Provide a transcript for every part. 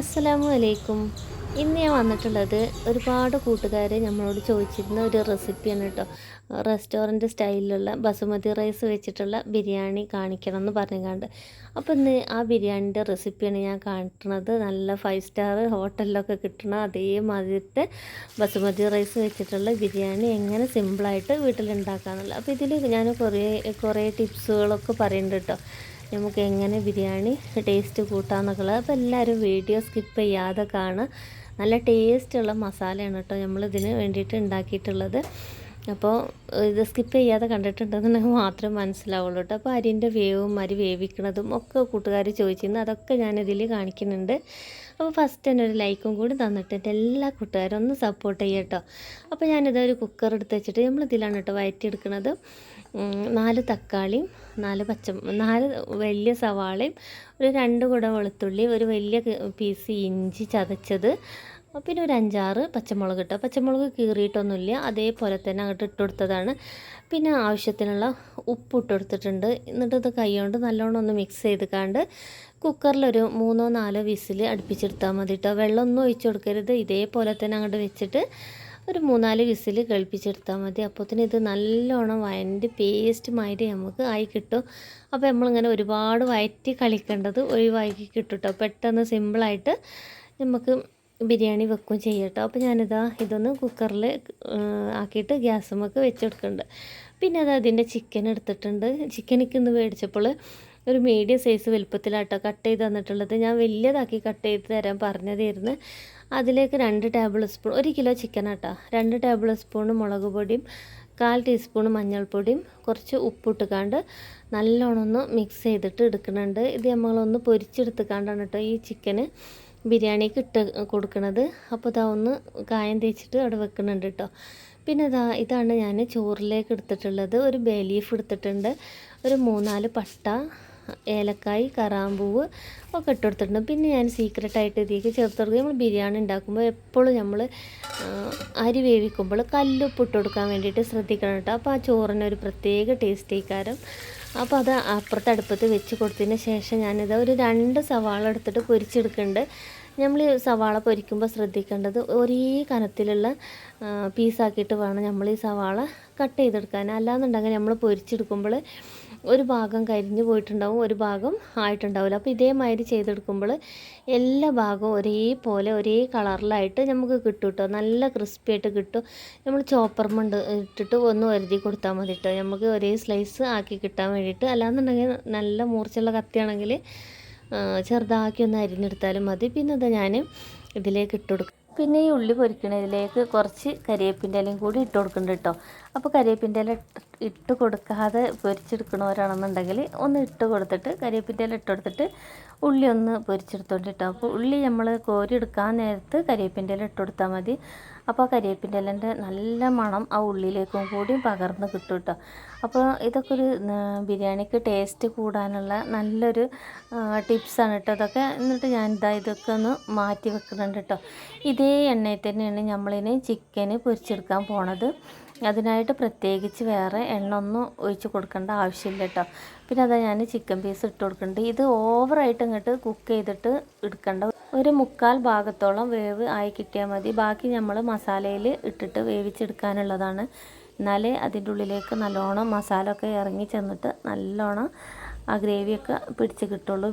അസ്സലാമു അലൈക്കും ഇന്ന് ഞാൻ വന്നിട്ടുള്ളത് ഒരുപാട് കൂട്ടുകാർ നമ്മളോട് ചോദിച്ചിരുന്ന ഒരു റെസിപ്പിയാണ് കേട്ടോ. റെസ്റ്റോറന്റ് സ്റ്റൈലിലുള്ള ബസുമതി റൈസ് വെച്ചിട്ടുള്ള ബിരിയാണി കാണിക്കണം എന്ന് പറഞ്ഞുകൊണ്ട് അപ്പോൾ ഇന്ന് ആ ബിരിയാണിന്റെ റെസിപ്പിയാണ് ഞാൻ കാണിക്കുന്നത്. നല്ല ഫൈവ് സ്റ്റാർ ഹോട്ടലിലൊക്കെ കിട്ടുന്ന അതേമാതിരത്തെ ബസുമതി റൈസ് വെച്ചിട്ടുള്ള ബിരിയാണി എങ്ങനെ സിമ്പിളായിട്ട് വീട്ടിലുണ്ടാക്കാമെന്നുള്ളത് അപ്പോൾ ഇതിൽ ഞാൻ കുറേ കുറേ ടിപ്സുകളൊക്കെ പറയുന്നുണ്ട് കേട്ടോ. നമുക്ക് എങ്ങനെ ബിരിയാണി ടേസ്റ്റ് കൂട്ടാമെന്നൊക്കെയുള്ളത് അപ്പോൾ എല്ലാവരും വീഡിയോ സ്കിപ്പ് ചെയ്യാതെ കാണുക നല്ല ടേസ്റ്റുള്ള മസാലയാണ് കേട്ടോ നമ്മളിതിന് വേണ്ടിയിട്ട് ഉണ്ടാക്കിയിട്ടുള്ളത്. അപ്പോൾ ഇത് സ്കിപ്പ് ചെയ്യാതെ കണ്ടിട്ടുണ്ടെന്നുണ്ടെങ്കിൽ മാത്രം മനസ്സിലാവുള്ളൂ കേട്ടോ. അപ്പോൾ അരിന്റെ വേവും അരി വേവിക്കണതും ഒക്കെ കൂട്ടുകാർ ചോദിച്ചിരുന്നു. അതൊക്കെ ഞാനിതിൽ കാണിക്കുന്നുണ്ട്. അപ്പോൾ ഫസ്റ്റ് തന്നെ ഒരു ലൈക്കും കൂടി തന്നിട്ട് എന്റെ എല്ലാ കൂട്ടുകാരും ഒന്ന് സപ്പോർട്ട് ചെയ്യട്ടോ അപ്പോൾ ഞാനിതൊരു കുക്കർ എടുത്ത് വെച്ചിട്ട് നമ്മളിതിലാണ് കേട്ടോ വയറ്റിയെടുക്കുന്നത്. നാല് തക്കാളിയും നാല് പച്ച നാല് വലിയ സവാളയും ഒരു രണ്ട് കുട വെളുത്തുള്ളി ഒരു വലിയ പീസ് ഇഞ്ചി ചതച്ചത് പിന്നെ ഒരു അഞ്ചാറ് പച്ചമുളക് ഇട്ടോ. പച്ചമുളക് കീറിയിട്ടൊന്നുമില്ല അതേപോലെ തന്നെ അങ്ങോട്ട് ഇട്ട് കൊടുത്തതാണ്. പിന്നെ ആവശ്യത്തിനുള്ള ഉപ്പ് ഇട്ട് കൊടുത്തിട്ടുണ്ട്. എന്നിട്ട് ഇത് കൈ കൊണ്ട് നല്ലോണം ഒന്ന് മിക്സ് ചെയ്ത് കാണ്ട് കുക്കറിലൊരു മൂന്നോ നാലോ വിസിൽ അടുപ്പിച്ചെടുത്താൽ മതി കേട്ടോ. വെള്ളമൊന്നും ഒഴിച്ചു കൊടുക്കരുത്. ഇതേപോലെ തന്നെ അങ്ങോട്ട് വെച്ചിട്ട് ഒരു മൂന്നാൽ വിസിൽ കളിപ്പിച്ചെടുത്താൽ മതി. അപ്പോത്തിന് ഇത് നല്ലോണം വയന്റെ പേസ്റ്റ് മാതിരി നമുക്ക് ആയി കിട്ടും. അപ്പോൾ നമ്മളിങ്ങനെ ഒരുപാട് വയറ്റി കളിക്കേണ്ടത് ഒഴിവാക്കി കിട്ടും കേട്ടോ പെട്ടെന്ന് സിമ്പിളായിട്ട് നമുക്ക് ബിരിയാണി വെക്കും ചെയ്യട്ടോ. അപ്പോൾ ഞാനിതാ ഇതൊന്ന് കുക്കറിൽ ആക്കിയിട്ട് ഗ്യാസുമൊക്കെ വെച്ചെടുക്കുന്നുണ്ട് പിന്നെ അത് അതിന്റെ ചിക്കൻ എടുത്തിട്ടുണ്ട്. ചിക്കനൊക്കെ ഇന്ന് മേടിച്ചപ്പോൾ ഒരു മീഡിയം സൈസ് വലുപ്പത്തിലാട്ടോ കട്ട് ചെയ്ത് തന്നിട്ടുള്ളത്. ഞാൻ വലിയതാക്കി കട്ട് ചെയ്ത് തരാൻ പറഞ്ഞതായിരുന്നു. അതിലേക്ക് രണ്ട് ടേബിൾ സ്പൂൺ ഒരു കിലോ ചിക്കൻ ആട്ടോ. രണ്ട് ടേബിൾ സ്പൂൺ മുളക് പൊടിയും കാൽ ടീസ്പൂൺ മഞ്ഞൾപ്പൊടിയും കുറച്ച് ഉപ്പിട്ടുകാണ്ട് നല്ലോണം ഒന്ന് മിക്സ് ചെയ്തിട്ട് എടുക്കുന്നുണ്ട്. ഇത് നമ്മളൊന്ന് പൊരിച്ചെടുത്തുക്കാണ്ടാണ് കേട്ടോ ഈ ചിക്കന് ബിരിയാണിക്ക് ഇട്ട് കൊടുക്കുന്നത് അപ്പോൾ ഇതാ ഒന്ന് കായം തേച്ചിട്ട് അവിടെ വെക്കുന്നുണ്ട് കേട്ടോ പിന്നെ ഇതാ ഇതാണ് ഞാൻ ചോറിലേക്ക് എടുത്തിട്ടുള്ളത്. ഒരു ബേ ലീഫ് എടുത്തിട്ടുണ്ട്. ഒരു മൂന്നാൽ പട്ട ഏലക്കായ് കറാമ്പൂവ് ഒക്കെ ഇട്ട് കൊടുത്തിട്ടുണ്ട് പിന്നെ ഞാൻ സീക്രട്ടായിട്ട് ഇതിലേക്ക് ചേർത്ത് കൊടുക്കുക നമ്മൾ ബിരിയാണി ഉണ്ടാക്കുമ്പോൾ എപ്പോഴും നമ്മൾ അരി വേവിക്കുമ്പോൾ കല്ലുപ്പ് ഇട്ട് കൊടുക്കാൻ വേണ്ടിയിട്ട് ശ്രദ്ധിക്കണം കേട്ടോ. അപ്പോൾ ആ ചോറിന് ഒരു പ്രത്യേക ടേസ്റ്റ് ആയിക്കാരം. അപ്പോൾ അത് അപ്പുറത്ത് അടുപ്പത്ത് വെച്ച് കൊടുത്തതിന് ശേഷം ഞാനിത് ഒരു രണ്ട് സവാള എടുത്തിട്ട് പൊരിച്ചെടുക്കുന്നുണ്ട്. നമ്മൾ സവാള പൊരിക്കുമ്പോൾ ശ്രദ്ധിക്കേണ്ടത് ഒരേ കനത്തിലുള്ള പീസാക്കിയിട്ട് വേണം നമ്മൾ ഈ സവാള കട്ട് ചെയ്തെടുക്കാൻ. അല്ലാന്നുണ്ടെങ്കിൽ നമ്മൾ പൊരിച്ചെടുക്കുമ്പോൾ ഒരു ഭാഗം കരിഞ്ഞു പോയിട്ടുണ്ടാവും ഒരു ഭാഗം ആയിട്ടുണ്ടാവില്ല. അപ്പോൾ ഇതേമാതിരി ചെയ്തെടുക്കുമ്പോൾ എല്ലാ ഭാഗവും ഒരേപോലെ ഒരേ കളറിലായിട്ട് നമുക്ക് കിട്ടും കേട്ടോ. നല്ല ക്രിസ്പി ആയിട്ട് കിട്ടും. നമ്മൾ ചോപ്പർമുണ്ട് ഇട്ടിട്ട് ഒന്ന് വരുതി കൊടുത്താൽ മതി കേട്ടോ. നമുക്ക് ഒരേ സ്ലൈസ് ആക്കി കിട്ടാൻ വേണ്ടിയിട്ട്. അല്ലാന്നുണ്ടെങ്കിൽ നല്ല മൂർച്ചയുള്ള കത്തിയാണെങ്കിൽ ചെറുതാക്കി ഒന്ന് അരിഞ്ഞെടുത്താലും മതി. പിന്നെ അത് ഞാൻ ഇതിലേക്ക് ഇട്ട് കൊടുക്കും പിന്നെ ഈ ഉള്ളി പൊരിക്കണതിലേക്ക് കുറച്ച് കരിവേപ്പിന്റെ ഇലയും കൂടി ഇട്ട് കൊടുക്കുന്നുണ്ട് കേട്ടോ അപ്പോൾ കരിവേപ്പിന്റെ ഇല ഇട്ട് കൊടുക്കാതെ പൊരിച്ചെടുക്കണവരാണെന്നുണ്ടെങ്കിൽ ഒന്ന് ഇട്ട് കൊടുത്തിട്ട് കരിവേപ്പിന്റെ ഇല ഇട്ട് കൊടുത്തിട്ട് ഉള്ളി ഒന്ന് പൊരിച്ചെടുത്തോണ്ട് കേട്ടോ അപ്പോൾ ഉള്ളി നമ്മൾ കോരി എടുക്കാൻ നേരത്ത് കരിവേപ്പിന്റെ ഇല ഇട്ട് കൊടുത്താൽ മതി. അപ്പോൾ കരിവേപ്പിന്റെ ഇലന്റെ നല്ല മണം ആ ഉള്ളിലേക്കും കൂടി പകർന്ന് കിട്ടും കേട്ടോ അപ്പോൾ ഇതൊക്കെ ഒരു ബിരിയാണിക്ക് ടേസ്റ്റ് കൂടാനുള്ള നല്ലൊരു ടിപ്സാണ് കേട്ടോ ഇതൊക്കെ. എന്നിട്ട് ഞാൻ ഇതാ ഇതൊക്കെ ഒന്ന് മാറ്റി വെക്കുന്നുണ്ട് കേട്ടോ ഇതേ എണ്ണയിൽ തന്നെയാണ് നമ്മളിനി ചിക്കന് പൊരിച്ചെടുക്കാൻ പോണത്. അതിനായിട്ട് പ്രത്യേകിച്ച് വേറെ എണ്ണ ഒന്നും ഒഴിച്ച് കൊടുക്കേണ്ട ആവശ്യമില്ല കേട്ടോ പിന്നെ അതാ ഞാൻ ചിക്കൻ പീസ് ഇട്ട് കൊടുക്കുന്നുണ്ട്. ഇത് ഓവറായിട്ട് ഇങ്ങോട്ട് കുക്ക് ചെയ്തിട്ട് എടുക്കേണ്ട ഒരു മുക്കാൽ ഭാഗത്തോളം വേവ് ആയി കിട്ടിയാൽ മതി. ബാക്കി നമ്മൾ മസാലയിൽ ഇട്ടിട്ട് വേവിച്ചെടുക്കാനുള്ളതാണ്. എന്നാലേ അതിന്റെ ഉള്ളിലേക്ക് നല്ലോണം മസാല ഒക്കെ ഇറങ്ങി ചെന്നിട്ട് നല്ലോണം ആ ഗ്രേവിയൊക്കെ പിടിച്ച് കിട്ടുള്ളൂ.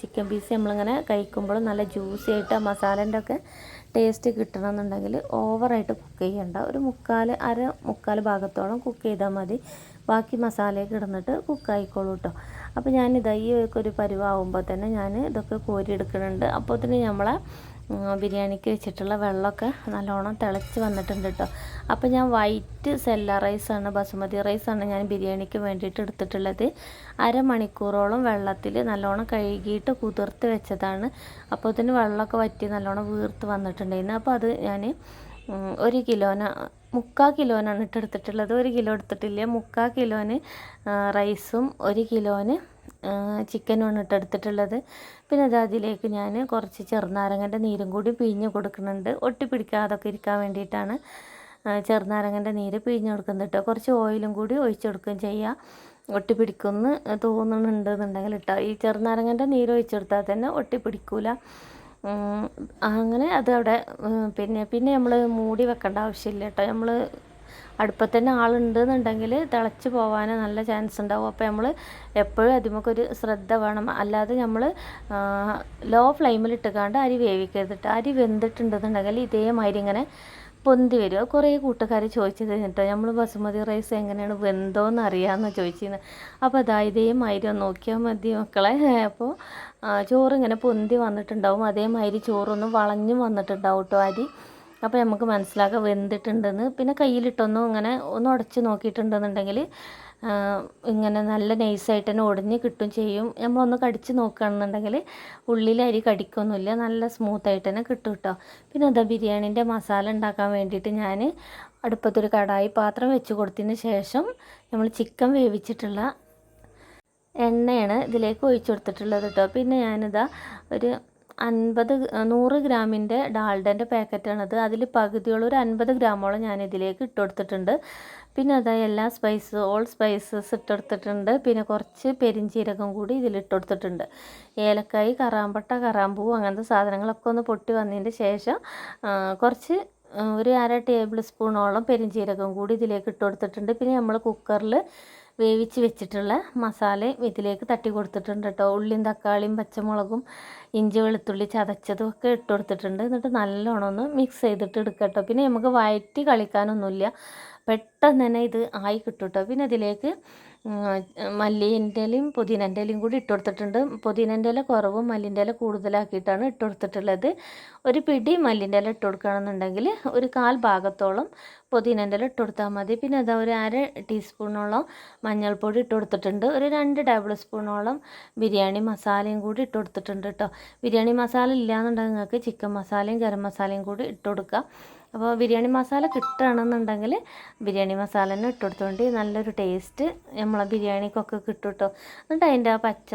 ചിക്കൻ പീസ് നമ്മളിങ്ങനെ കഴിക്കുമ്പോൾ നല്ല ജ്യൂസി ആയിട്ട് ആ മസാലേന്റെ ഒക്കെ ടേസ്റ്റ് കിട്ടണമെന്നുണ്ടെങ്കിൽ ഓവറായിട്ട് കുക്ക് ചെയ്യണ്ട. ഒരു മുക്കാൽ അര മുക്കാൽ ഭാഗത്തോളം കുക്ക് ചെയ്താൽ മതി. ബാക്കി മസാലയൊക്കെ ഇടുന്നിട്ട് കുക്കായിക്കോളൂ കേട്ടോ. അപ്പോൾ ഞാനിത് ഈ ഒരു പരുവാകുമ്പോൾ തന്നെ ഞാൻ ഇതൊക്കെ കോരി എടുക്കുന്നുണ്ട് അപ്പോൾ തന്നെ നമ്മളെ ബിരിയാണിക്ക് വെച്ചിട്ടുള്ള വെള്ളമൊക്കെ നല്ലോണം തിളച്ച് വന്നിട്ടുണ്ട് കേട്ടോ അപ്പോൾ ഞാൻ വൈറ്റ് സെല്ല റൈസാണ് ബസുമതി റൈസാണ് ഞാൻ ബിരിയാണിക്ക് വേണ്ടിയിട്ട് എടുത്തിട്ടുള്ളത്. അരമണിക്കൂറോളം വെള്ളത്തിൽ നല്ലോണം കഴുകിയിട്ട് കുതിർത്ത് വെച്ചതാണ്. അപ്പോൾ അതിന് വെള്ളമൊക്കെ വറ്റി നല്ലോണം വീർത്ത് വന്നിട്ടുണ്ടായിരുന്നു. അപ്പോൾ അത് ഞാൻ ഒരു കിലോന മുക്കാൽ കിലോനാണ് ഇട്ടെടുത്തിട്ടുള്ളത് ഒരു കിലോ എടുത്തിട്ടില്ല. മുക്കാൽ കിലോന് റൈസും ഒരു കിലോന് ചിക്കനുമാണ് ഇട്ടെടുത്തിട്ടുള്ളത് പിന്നെ അത് അതിലേക്ക് ഞാൻ കുറച്ച് ചെറുനാരങ്ങന്റെ നീരും കൂടി പിഴിഞ്ഞ് കൊടുക്കുന്നുണ്ട്. ഒട്ടിപ്പിടിക്കാതൊക്കെ ഇരിക്കാൻ വേണ്ടിയിട്ടാണ് ചെറുനാരങ്ങന്റെ നീര് പിഴിഞ്ഞ് കൊടുക്കുന്നത് കേട്ടോ. കുറച്ച് ഓയിലും കൂടി ഒഴിച്ചു കൊടുക്കുകയും ചെയ്യാം. ഒട്ടിപ്പിടിക്കുമെന്ന് തോന്നുന്നുണ്ടെന്നുണ്ടെങ്കിൽ കേട്ടോ ഈ ചെറുനാരങ്ങന്റെ നീര് ഒഴിച്ചു കൊടുത്താൽ തന്നെ ഒട്ടിപ്പിടിക്കൂല അങ്ങനെ അത് അവിടെ പിന്നെ പിന്നെ നമ്മൾ മൂടി വെക്കേണ്ട ആവശ്യമില്ല കേട്ടോ. നമ്മൾ അടുപ്പത്ത് തന്നെ ആളുണ്ടെന്നുണ്ടെങ്കിൽ തിളച്ച് പോകാൻ നല്ല ചാൻസ് ഉണ്ടാവും അപ്പോൾ നമ്മൾ എപ്പോഴും അതിമൊക്കൊരു ശ്രദ്ധ വേണം. അല്ലാതെ നമ്മൾ ലോ ഫ്ലെയിമിൽ ഇട്ടുകാണ്ട് അരി വേവിക്കരുതിട്ട് അരി വെന്തിട്ടുണ്ടെന്നുണ്ടെങ്കിൽ ഇതേമാതിരി ഇങ്ങനെ പൊന്തി വരും. അത് കുറേ കൂട്ടുകാർ ചോദിച്ചത് കേട്ടോ നമ്മൾ ബസുമതി റൈസ് എങ്ങനെയാണ് വെന്തോന്ന് അറിയാമെന്ന് ചോദിച്ചിരുന്നത് അപ്പോൾ അതാ ഇതേമാതിരി നോക്കിയാൽ മതി മക്കളെ. അപ്പോൾ ചോറിങ്ങനെ പൊന്തി വന്നിട്ടുണ്ടാവും. അതേമാതിരി ചോറൊന്നും വളഞ്ഞും വന്നിട്ടുണ്ടാവും കേട്ടോ അരി. അപ്പോൾ നമുക്ക് മനസ്സിലാക്കാം വെന്തിട്ടുണ്ടെന്ന്. പിന്നെ കയ്യിലിട്ടൊന്നും ഇങ്ങനെ ഒന്ന് ഉടച്ച് നോക്കിയിട്ടുണ്ടെന്നുണ്ടെങ്കിൽ ഇങ്ങനെ നല്ല നൈസായിട്ട് തന്നെ ഒടിഞ്ഞ് കിട്ടും ചെയ്യും. നമ്മളൊന്ന് കടിച്ച് നോക്കുകയാണെന്നുണ്ടെങ്കിൽ ഉള്ളിൽ അരി കടിക്കൊന്നുമില്ല. നല്ല സ്മൂത്തായിട്ട് തന്നെ കിട്ടും കേട്ടോ പിന്നെ അതാ ബിരിയാണീന്റെ മസാല ഉണ്ടാക്കാൻ വേണ്ടിയിട്ട് ഞാൻ അടുപ്പത്തൊരു കടായി പാത്രം വെച്ച് കൊടുത്തതിന് ശേഷം നമ്മൾ ചിക്കൻ വേവിച്ചിട്ടുള്ള എണ്ണയാണ് ഇതിലേക്ക് ഒഴിച്ചു കൊടുത്തിട്ടുള്ളത് കേട്ടോ പിന്നെ ഞാനിതാ ഒരു അൻപത് നൂറ് ഗ്രാമിന്റെ ഡാൽഡന്റെ പാക്കറ്റാണത് അതിൽ പകുതിയോളം ഒരു അൻപത് ഗ്രാമോളം ഞാൻ ഇതിലേക്ക് ഇട്ട് കൊടുത്തിട്ടുണ്ട്. പിന്നെ അതായത് എല്ലാ സ്പൈസ് ഓൾ സ്പൈസസ് ഇട്ടെടുത്തിട്ടുണ്ട് പിന്നെ കുറച്ച് പെരിഞ്ചീരകം കൂടി ഇതിൽ ഇട്ടുകൊടുത്തിട്ടുണ്ട് ഏലക്കായി കറാമ്പട്ട കറാമ്പൂ അങ്ങനത്തെ സാധനങ്ങളൊക്കെ ഒന്ന് പൊട്ടി വന്നതിന്റെ ശേഷം കുറച്ച് ഒരു അര ടേബിൾ സ്പൂണോളം പെരിഞ്ചീരകം കൂടി ഇതിലേക്ക് ഇട്ട് കൊടുത്തിട്ടുണ്ട്. പിന്നെ നമ്മൾ കുക്കറിൽ വേവിച്ച് വെച്ചിട്ടുള്ള മസാല ഇതിലേക്ക് തട്ടി കൊടുത്തിട്ടുണ്ട് കേട്ടോ ഉള്ളിയും തക്കാളിയും പച്ചമുളകും ഇഞ്ചി വെളുത്തുള്ളി ചതച്ചതും ഒക്കെ ഇട്ട് കൊടുത്തിട്ടുണ്ട്. എന്നിട്ട് നല്ലോണം ഒന്ന് മിക്സ് ചെയ്തിട്ട് എടുക്കാം കേട്ടോ പിന്നെ നമുക്ക് വയറ്റി കളിക്കാനൊന്നുമില്ല. പെട്ടെന്ന് തന്നെ ഇത് ആയി കിട്ടും കേട്ടോ പിന്നെ ഇതിലേക്ക് പുതിനന്റെ ഇലയും കൂടി ഇട്ട് കൊടുത്തിട്ടുണ്ട്. പുതിനന്റെ ഇല കുറവും മല്ലിന്റെ ഇല കൂടുതലാക്കിയിട്ടാണ് ഇട്ട് കൊടുത്തിട്ടുള്ളത്. ഒരു പിടി മല്ലിന്റെ ഇല ഇട്ട് കൊടുക്കുകയാണെന്നുണ്ടെങ്കിൽ ഒരു കാൽ ഭാഗത്തോളം പുതിനന്റെ ഇല ഇട്ട് കൊടുത്താൽ മതി. പിന്നെ അതാ ഒരു അര ടീസ്പൂണോളം മഞ്ഞൾപ്പൊടി ഇട്ട് കൊടുത്തിട്ടുണ്ട്. ഒരു രണ്ട് ടേബിൾ സ്പൂണോളം ബിരിയാണി മസാലയും കൂടി ഇട്ട് കൊടുത്തിട്ടുണ്ട് കേട്ടോ. ബിരിയാണി മസാല ഇല്ലയെന്നുണ്ടെങ്കിൽ നിങ്ങൾക്ക് ചിക്കൻ മസാലയും ഗരം മസാലയും കൂടി ഇട്ട് കൊടുക്കുക അപ്പോൾ ബിരിയാണി മസാല കിട്ടുകയാണെന്നുണ്ടെങ്കിൽ ബിരിയാണി മസാല തന്നെ ഇട്ടുകൊടുത്തോണ്ട് നല്ലൊരു ടേസ്റ്റ് നമ്മളെ ബിരിയാണിക്കൊക്കെ കിട്ടും കേട്ടോ എന്നിട്ട് അതിന്റെ ആ പച്ച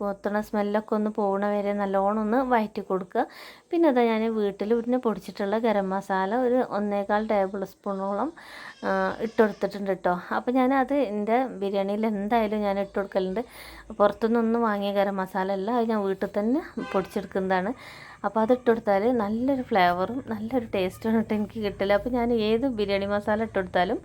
കൊത്തണ സ്മെല്ലൊക്കെ ഒന്ന് പോകണ വരെ നല്ലോണം ഒന്ന് വയറ്റി കൊടുക്കുക. പിന്നെ അതാ ഞാൻ വീട്ടിൽ ഉരുന്ന് പൊടിച്ചിട്ടുള്ള ഗരം മസാല ഒരു ഒന്നേകാൽ ടേബിൾ സ്പൂണോളം ഇട്ടുകൊടുത്തിട്ടുണ്ട് ഇട്ട് കൊടുത്തിട്ടുണ്ട് കേട്ടോ അപ്പോൾ ഞാൻ അത് എന്റെ ബിരിയാണിയിൽ എന്തായാലും ഞാൻ ഇട്ട് കൊടുക്കലുണ്ട്. പുറത്തുനിന്നൊന്നും വാങ്ങിയ ഗരം മസാല അല്ല അത് ഞാൻ വീട്ടിൽ തന്നെ പൊടിച്ചെടുക്കുന്നതാണ്. അപ്പോൾ അത് ഇട്ടുകൊടുത്താൽ നല്ലൊരു ഫ്ലേവറും നല്ലൊരു ടേസ്റ്റും ഇട്ട് എനിക്ക് കിട്ടില്ല അപ്പോൾ ഞാൻ ഏത് ബിരിയാണി മസാല ഇട്ട് കൊടുത്താലും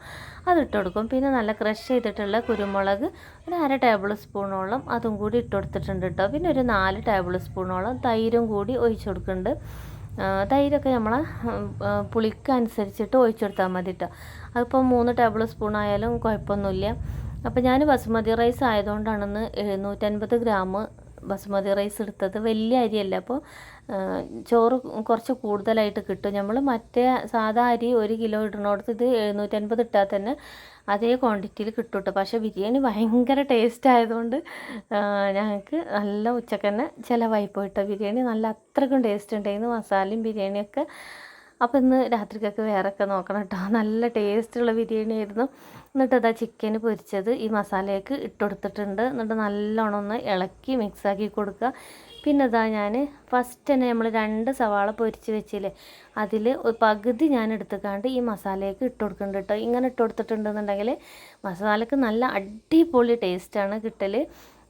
അത് ഇട്ട് കൊടുക്കും പിന്നെ നല്ല ക്രഷ് ചെയ്തിട്ടുള്ള കുരുമുളക് ഒരു അര ടേബിൾ സ്പൂണോളം അതും കൂടി ഇട്ട് കൊടുത്തിട്ടുണ്ട് കേട്ടോ. പിന്നെ ഒരു നാല് ടേബിൾ സ്പൂണോളം തൈരും കൂടി ഒഴിച്ചു കൊടുക്കുന്നുണ്ട് തൈരൊക്കെ നമ്മൾ പുളിക്ക് അനുസരിച്ചിട്ട് ഒഴിച്ചു കൊടുത്താൽ മതി കേട്ടോ അതിപ്പോൾ മൂന്ന് ടേബിൾ സ്പൂൺ ആയാലും കുഴപ്പമൊന്നുമില്ല. അപ്പോൾ ഞാൻ ബസുമതി റൈസ് ആയതുകൊണ്ടാണെന്ന് എഴുന്നൂറ്റൻപത് ഗ്രാം ബസുമതി റൈസ് എടുത്തത് വലിയ അരിയല്ല. അപ്പോൾ ചോറ് കുറച്ച് കൂടുതലായിട്ട് കിട്ടും. നമ്മൾ മറ്റേ സാധാ അരി ഒരു കിലോ ഇടുന്നിടത്ത് ഇത് എഴുന്നൂറ്റൻപത് ഇട്ടാൽ തന്നെ അതേ ക്വാണ്ടിറ്റിയിൽ കിട്ടും കേട്ടോ പക്ഷേ ബിരിയാണി ഭയങ്കര ടേസ്റ്റ് ആയതുകൊണ്ട് ഞങ്ങൾക്ക് നല്ല ഉച്ചക്കന്നെ ചിലവായി പോയിട്ടോ. ബിരിയാണി നല്ല അത്രയ്ക്കും ടേസ്റ്റ് ഉണ്ടായിരുന്നു മസാലയും ബിരിയാണിയൊക്കെ അപ്പോൾ ഇന്ന് രാത്രിക്കൊക്കെ വേറൊക്കെ നോക്കണം കേട്ടോ നല്ല ടേസ്റ്റുള്ള ബിരിയാണി ആയിരുന്നു. എന്നിട്ട് അതാ ചിക്കൻ പൊരിച്ചത്. ഈ മസാലയൊക്കെ ഇട്ട് കൊടുത്തിട്ടുണ്ട് എന്നിട്ട് നല്ലോണം ഒന്ന് ഇളക്കി മിക്സാക്കി കൊടുക്കുക. പിന്നെ അതാ ഞാൻ ഫസ്റ്റ് തന്നെ നമ്മൾ രണ്ട് സവാള പൊരിച്ച് വെച്ചില്ലേ അതിൽ പകുതി ഞാൻ എടുത്തുക്കാണ്ട് ഈ മസാലയൊക്കെ ഇട്ട് കൊടുക്കുന്നുണ്ട് കേട്ടോ ഇങ്ങനെ ഇട്ട് കൊടുത്തിട്ടുണ്ടെന്നുണ്ടെങ്കിൽ മസാലയ്ക്ക് നല്ല അടിപൊളി ടേസ്റ്റാണ് കിട്ടൽ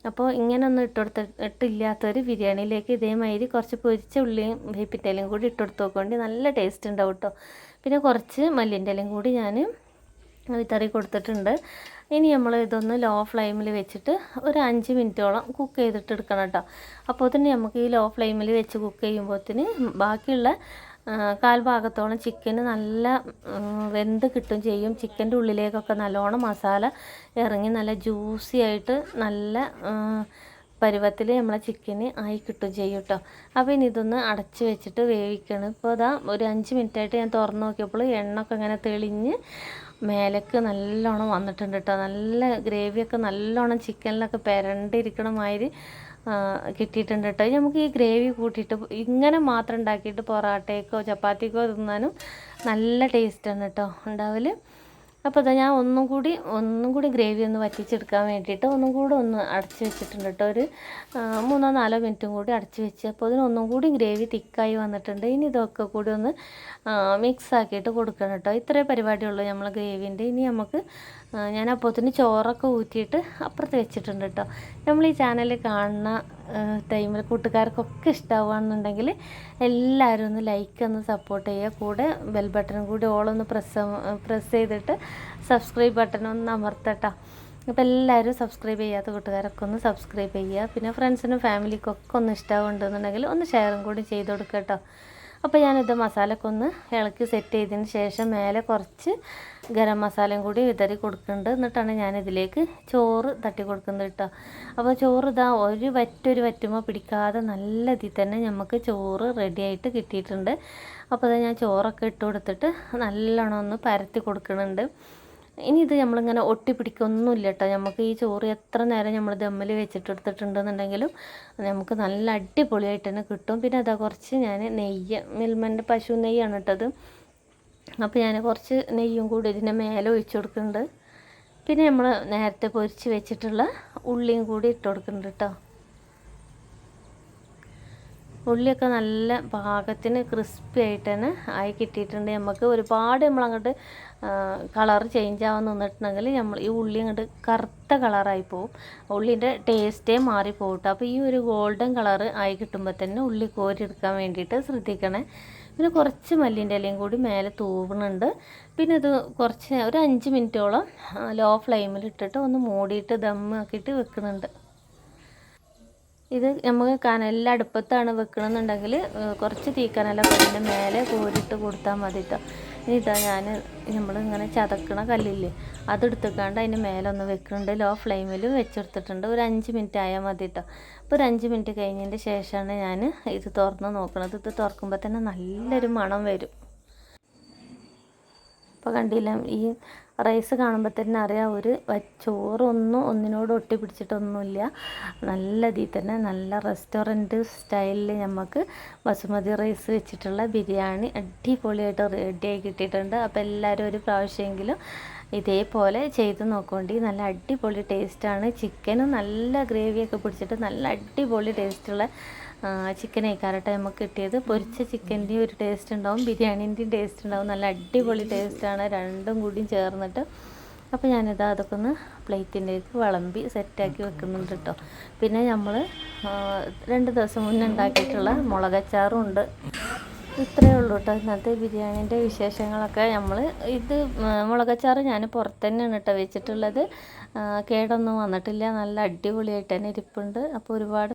അപ്പോൾ ഇങ്ങനെ ഒന്നും ഇട്ട് കൊടുത്ത ഇട്ടില്ലാത്തൊരു ബിരിയാണിയിലേക്ക് ഇതേമാതിരി കുറച്ച് പൊരിച്ച ഉള്ളിയും വേപ്പിറ്റയിലും കൂടി ഇട്ട് കൊടുത്ത് നോക്കുകൊണ്ട് നല്ല ടേസ്റ്റ് ഉണ്ടാവും കേട്ടോ പിന്നെ കുറച്ച് മല്ലിന്റെ ഇലയും കൂടി ഞാൻ വിതറി കൊടുത്തിട്ടുണ്ട്. ഇനി നമ്മൾ ഇതൊന്ന് ലോ ഫ്ലെയിമിൽ വെച്ചിട്ട് ഒരു അഞ്ച് മിനിറ്റോളം കുക്ക് ചെയ്തിട്ട് എടുക്കണം കേട്ടോ അപ്പോൾ തന്നെ നമുക്ക് ഈ ലോ ഫ്ലെയിമിൽ വെച്ച് കുക്ക് ചെയ്യുമ്പോഴത്തേന് ബാക്കിയുള്ള ആ, കാൽ ഭാഗത്തോളം ചിക്കന് നല്ല വെന്ത് കിട്ടും ചെയ്യും. ചിക്കന്റെ ഉള്ളിലേക്കൊക്കെ നല്ലോണം മസാല ഇറങ്ങി നല്ല ജ്യൂസി ആയിട്ട് നല്ല പരുവത്തിൽ നമ്മളെ ചിക്കന് ആയി കിട്ടും ചെയ്യും കേട്ടോ അപ്പോൾ ഇനി ഇതൊന്ന് അടച്ച് വെച്ചിട്ട് വേവിക്കണം. ഇപ്പോൾ അതാ ഒരു അഞ്ച് മിനിറ്റായിട്ട് ഞാൻ തുറന്ന് നോക്കിയപ്പോൾ എണ്ണ ഒക്കെ ഇങ്ങനെ തെളിഞ്ഞ് മേലേക്ക് നല്ലോണം വന്നിട്ടുണ്ട് കേട്ടോ നല്ല ഗ്രേവിയൊക്കെ നല്ലോണം ചിക്കനിലൊക്കെ പെരണ്ടിരിക്കണ മാതിരി ആ, കിട്ടിയിട്ടുണ്ട് കേട്ടോ നമുക്ക് ഈ ഗ്രേവി കൂട്ടിയിട്ട് ഇങ്ങനെ മാത്രം ഉണ്ടാക്കിയിട്ട് പൊറാട്ടയ്ക്കോ ചപ്പാത്തിക്കോ തിന്നാനും നല്ല ടേസ്റ്റാണ് കേട്ടോ ഉണ്ടാവൽ. അപ്പോൾ ഇതാ ഞാൻ ഒന്നും കൂടി ഒന്നും കൂടി ഗ്രേവി ഒന്ന് വറ്റിച്ചെടുക്കാൻ വേണ്ടിയിട്ട് ഒന്നും കൂടി ഒന്ന് അടച്ച് വെച്ചിട്ടുണ്ട് കേട്ടോ ഒരു മൂന്നോ നാലോ മിനിറ്റും കൂടി അടച്ച് വെച്ച് അപ്പോൾ അതിന് ഒന്നും കൂടി ഗ്രേവി തിക്കായി വന്നിട്ടുണ്ട്. ഇനി ഇതൊക്കെ കൂടി ഒന്ന് മിക്സ് ആക്കിയിട്ട് കൊടുക്കണം കേട്ടോ ഇത്രേ പരിപാടിയുള്ളൂ നമ്മൾ ഗ്രേവിന്റെ ഇനി നമുക്ക് ഞാൻ അപ്പോഴത്തേന് ചോറൊക്കെ ഊറ്റിയിട്ട് അപ്പുറത്ത് വെച്ചിട്ടുണ്ട് കേട്ടോ നമ്മൾ ഈ ചാനലിൽ കാണുന്ന ടൈമിൽ കൂട്ടുകാർക്കൊക്കെ ഇഷ്ടമാവുകയാണെന്നുണ്ടെങ്കിൽ എല്ലാവരും ഒന്ന് ലൈക്ക് ഒന്ന് സപ്പോർട്ട് ചെയ്യുക. കൂടെ ബെൽ ബട്ടണും കൂടി ഓളൊന്ന് പ്രസ് പ്രസ് ചെയ്തിട്ട് സബ്സ്ക്രൈബ് ബട്ടൺ ഒന്ന് അമർത്തട്ടോ. അപ്പോൾ എല്ലാവരും സബ്സ്ക്രൈബ് ചെയ്യാത്ത കൂട്ടുകാരൊക്കെ ഒന്ന് സബ്സ്ക്രൈബ് ചെയ്യുക. പിന്നെ ഫ്രണ്ട്സിനും ഫാമിലിക്കൊക്കെ ഒന്ന് ഇഷ്ടമാവുന്നുണ്ടെന്നുണ്ടെങ്കിൽ ഒന്ന് ഷെയറും കൂടി ചെയ്ത് കൊടുക്കുക കേട്ടോ അപ്പോൾ ഞാനിത് മസാലയൊക്കെ ഒന്ന് ഇളക്കി സെറ്റ് ചെയ്തതിന് ശേഷം മേലെ കുറച്ച് ഗരം മസാലയും കൂടി വിതറി കൊടുക്കുന്നുണ്ട്. എന്നിട്ടാണ് ഞാനിതിലേക്ക് ചോറ് തട്ടി കൊടുക്കുന്നത് കേട്ടോ. അപ്പോൾ ചോറ് ഇതാ ഒരു വറ്റൊരു വറ്റുമ്പോൾ പിടിക്കാതെ നല്ല ഇതിൽ തന്നെ നമുക്ക് ചോറ് റെഡിയായിട്ട് കിട്ടിയിട്ടുണ്ട്. അപ്പോൾ ഞാൻ ചോറൊക്കെ ഇട്ട് കൊടുത്തിട്ട് നല്ലോണം ഒന്ന് പരത്തി കൊടുക്കുന്നുണ്ട്. ഇനി ഇത് നമ്മളിങ്ങനെ ഒട്ടിപ്പിടിക്കൊന്നുമില്ല കേട്ടോ നമുക്ക് ഈ ചോറ് എത്ര നേരം നമ്മൾ ദമ്മിൽ വെച്ചിട്ടെടുത്തിട്ടുണ്ടെന്നുണ്ടെങ്കിലും നമുക്ക് നല്ല അടിപൊളിയായിട്ട് തന്നെ കിട്ടും. പിന്നെ അതാ കുറച്ച് ഞാൻ നെയ്യ് മിൽമന്റെ പശു നെയ്യാണ് ഇട്ടത്. അപ്പോൾ ഞാൻ കുറച്ച് നെയ്യും കൂടി ഇതിന്റെ മേലെ ഒഴിച്ചു കൊടുക്കുന്നുണ്ട്. പിന്നെ നമ്മൾ നേരത്തെ പൊരിച്ച് വെച്ചിട്ടുള്ള ഉള്ളിയും കൂടി ഇട്ട് കൊടുക്കുന്നുണ്ട് കേട്ടോ. ഉള്ളിയൊക്കെ നല്ല പാകത്തിന് ക്രിസ്പി ആയിട്ട് തന്നെ ആയി കിട്ടിയിട്ടുണ്ട്. നമുക്ക് ഒരുപാട് നമ്മളങ്ങോട്ട് കളർ ചേഞ്ച് ആവാൻ നിന്നിട്ടുണ്ടെങ്കിൽ നമ്മൾ ഈ ഉള്ളി അങ്ങോട്ട് കറുത്ത കളറായി പോവും. ഉള്ളിന്റെ ടേസ്റ്റേ മാറിപ്പോകും കേട്ടോ അപ്പോൾ ഈ ഒരു ഗോൾഡൻ കളർ ആയി കിട്ടുമ്പോൾ തന്നെ ഉള്ളി കോരിയെടുക്കാൻ വേണ്ടിയിട്ട് ശ്രദ്ധിക്കണേ. പിന്നെ കുറച്ച് മല്ലിന്റെ ഇലയും കൂടി മേലെ തൂവണുണ്ട്. പിന്നെ അത് കുറച്ച് ഒരു അഞ്ച് മിനിറ്റോളം ലോ ഫ്ലെയിമിൽ ഇട്ടിട്ട് ഒന്ന് മൂടിയിട്ട് ദമ്മാക്കിയിട്ട് വെക്കുന്നുണ്ട്. ഇത് നമുക്ക് കനലിന്റെ അടുപ്പത്താണ് വെക്കണമെന്നുണ്ടെങ്കിൽ കുറച്ച് തീക്കനലൊക്കെ അതിന്റെ മേലെ കോരിട്ട് കൊടുത്താൽ മതി കേട്ടോ ഇനി ഇതാ ഞാൻ നമ്മൾ ഇങ്ങനെ ചതക്കണ കല്ലില്ലേ അതെടുത്തിക്കാണ്ട് അതിന്റെ മേലെ ഒന്ന് വെക്കുന്നുണ്ട് ലോ ഫ്ലെയിമിൽ വെച്ചെടുത്തിട്ടുണ്ട്. ഒരു അഞ്ച് മിനിറ്റ് ആയാൽ മതി കേട്ടോ അപ്പോൾ ഒരു അഞ്ച് മിനിറ്റ് കഴിഞ്ഞതിന്റെ ശേഷമാണ് ഞാൻ ഇത് തുറന്ന് നോക്കുന്നത് ഇത് തുറക്കുമ്പോൾ തന്നെ നല്ലൊരു മണം വരും. അപ്പോൾ കണ്ടില്ല ഈ റൈസ് കാണുമ്പോൾ തന്നെ അറിയാം ഒരു ചോറൊന്നും ഒന്നിനോട് ഒട്ടി പിടിച്ചിട്ടൊന്നുമില്ല. നല്ല ഇതിൽ തന്നെ നല്ല റെസ്റ്റോറന്റ് സ്റ്റൈലിൽ നമുക്ക് ബസുമതി റൈസ് വെച്ചിട്ടുള്ള ബിരിയാണി അടിപൊളിയായിട്ട് റെഡിയായി കിട്ടിയിട്ടുണ്ട്. അപ്പോൾ എല്ലാവരും ഒരു പ്രാവശ്യമെങ്കിലും ഇതേപോലെ ചെയ്ത് നോക്കേണ്ടി. നല്ല അടിപൊളി ടേസ്റ്റാണ് ചിക്കനും നല്ല ഗ്രേവിയൊക്കെ പിടിച്ചിട്ട് നല്ല അടിപൊളി ടേസ്റ്റുള്ള ചിക്കൻ ആയിക്കാരട്ടെ നമുക്ക് കിട്ടിയത്. പൊരിച്ച ചിക്കന്റെ ഒരു ടേസ്റ്റ് ഉണ്ടാവും. ബിരിയാണീന്റെയും ടേസ്റ്റ് ഉണ്ടാവും. നല്ല അടിപൊളി ടേസ്റ്റാണ് രണ്ടും കൂടിയും ചേർന്നിട്ട്. അപ്പോൾ ഞാനിത് അതൊക്കെ ഒന്ന് പ്ലേറ്റിന്റെക്ക് വിളമ്പി സെറ്റാക്കി വെക്കുന്നുണ്ട് കേട്ടോ പിന്നെ നമ്മൾ രണ്ട് ദിവസം മുന്നേ ഉണ്ടാക്കിയിട്ടുള്ള മുളകച്ചാറും ഉണ്ട്. ഇത്രയേ ഉള്ളൂ കേട്ടോ ഇന്നത്തെ ബിരിയാണീന്റെ വിശേഷങ്ങളൊക്കെ. നമ്മൾ ഇത് മുളകച്ചാറ് ഞാൻ പുറത്ത് തന്നെയാണ് കേട്ടോ വെച്ചിട്ടുള്ളത് കേടൊന്നും വന്നിട്ടില്ല. നല്ല അടിപൊളിയായിട്ട് തന്നെ ഇരിപ്പുണ്ട്. അപ്പോൾ ഒരുപാട്